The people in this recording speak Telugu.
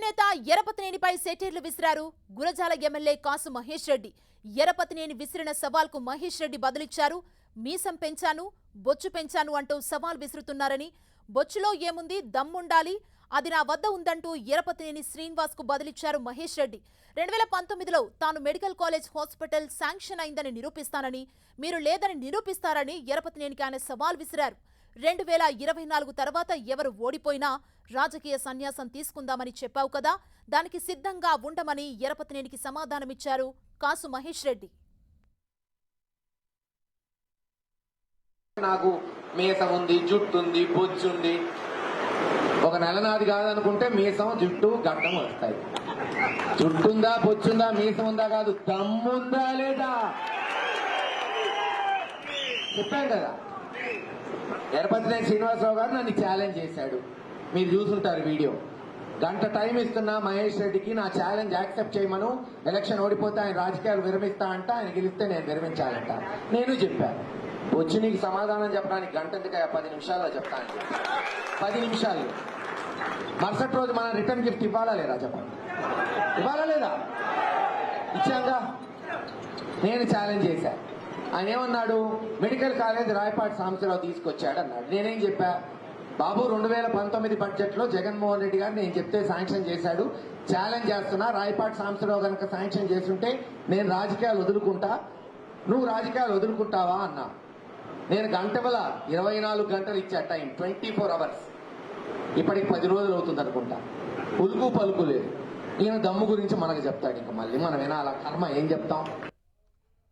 అధినేత ఎరపతినేనిపై సెటైర్లు విసిరారు గురజాల ఎమ్మెల్యే కాసు మహేష్ రెడ్డి. ఎరపతినేని విసిరిన సవాల్కు మహేష్ రెడ్డి బదులిచ్చారు. మీసం పెంచాను బొచ్చు పెంచాను అంటూ సవాల్ విసురుతున్నారని బొచ్చులో ఏముంది దమ్ముండాలి అది నా వద్ద ఉందంటూ ఎరపతినేని శ్రీనివాస్కు బదిలిచ్చారు మహేష్ రెడ్డి. రెండు వేల పంతొమ్మిదిలో తాను మెడికల్ కాలేజ్ హాస్పిటల్ శాంక్షన్ అయిందని నిరూపిస్తానని మీరు లేదని నిరూపిస్తారని ఎరపతినేనికి ఆయన సవాల్ విసిరారు. రెండు వేల ఇరవై నాలుగు తర్వాత ఎవరు ఓడిపోయినా రాజకీయ సన్యాసం తీసుకుందామని చెప్పావు కదా దానికి సిద్ధంగా ఉండమని ఎరపతినేనికి సమాధానమిచ్చారు కాసు మహేష్ రెడ్డి. నాకు మీసం ఉంది జుట్టు ఉంది బొచ్చు ఉంది. ఒక నెల నాది కాదనుకుంటే మీసం జుట్టు గడ్డం వస్తాయి. జుట్టుందా బొచ్చుందా మీసం ఉందా కాదు దమ్ముందా లేదా? చెప్పాను కదా. ఎరపతినేని శ్రీనివాసరావు గారు నన్ను ఛాలెంజ్ చేశాడు. మీరు చూసుంటారు వీడియో. గంట టైం ఇస్తున్నా మహేష్ రెడ్డికి నా ఛాలెంజ్ యాక్సెప్ట్ చేయమను. ఎలక్షన్ ఓడిపోతే ఆయన రాజకీయాలు విరమిస్తా అంట ఆయన గెలిస్తే నేను విరమించాలంట. నేను చెప్పాను వచ్చి నీకు సమాధానం చెప్పడానికి గంట ఎందుకయ్యా? పది నిమిషాల్లో చెప్తాను. పది నిమిషాలు మరుసటి రోజు మనం రిటర్న్ గిఫ్ట్ ఇవ్వాలా లేదా చెప్పండి. ఇవ్వాలా లేదా? ఇచ్చాగా? నేను ఛాలెంజ్ చేశాను ఆయన ఏమన్నాడు? మెడికల్ కాలేజ్ రాయపాటి సాంబశివరావు తీసుకొచ్చాడు అన్నాడు నేనేం చెప్పా? బాబు రెండు వేల పంతొమ్మిది బడ్జెట్లో జగన్మోహన్ రెడ్డి గారు నేను చెప్తే శాంక్షన్ చేశాడు. ఛాలెంజ్ చేస్తున్నా. రాయపాటి సాంబశివరావు కనుక శాంక్షన్ చేస్తుంటే నేను రాజకీయాలు వదులుకుంటా. నువ్వు రాజకీయాలు వదులుకుంటావా అన్నా. నేను గంటవల ఇరవై నాలుగు గంటలు ఇచ్చా టైం ట్వంటీ ఫోర్ అవర్స్. ఇప్పటికి పది రోజులు అవుతుంది అనుకుంటా. ఉలుకు పలుకు లేదు ఈయన దమ్ము గురించి మనకు చెప్తాడు ఇంకా మళ్ళీ. మనం వినాలా? కర్మ ఏం చెప్తాం?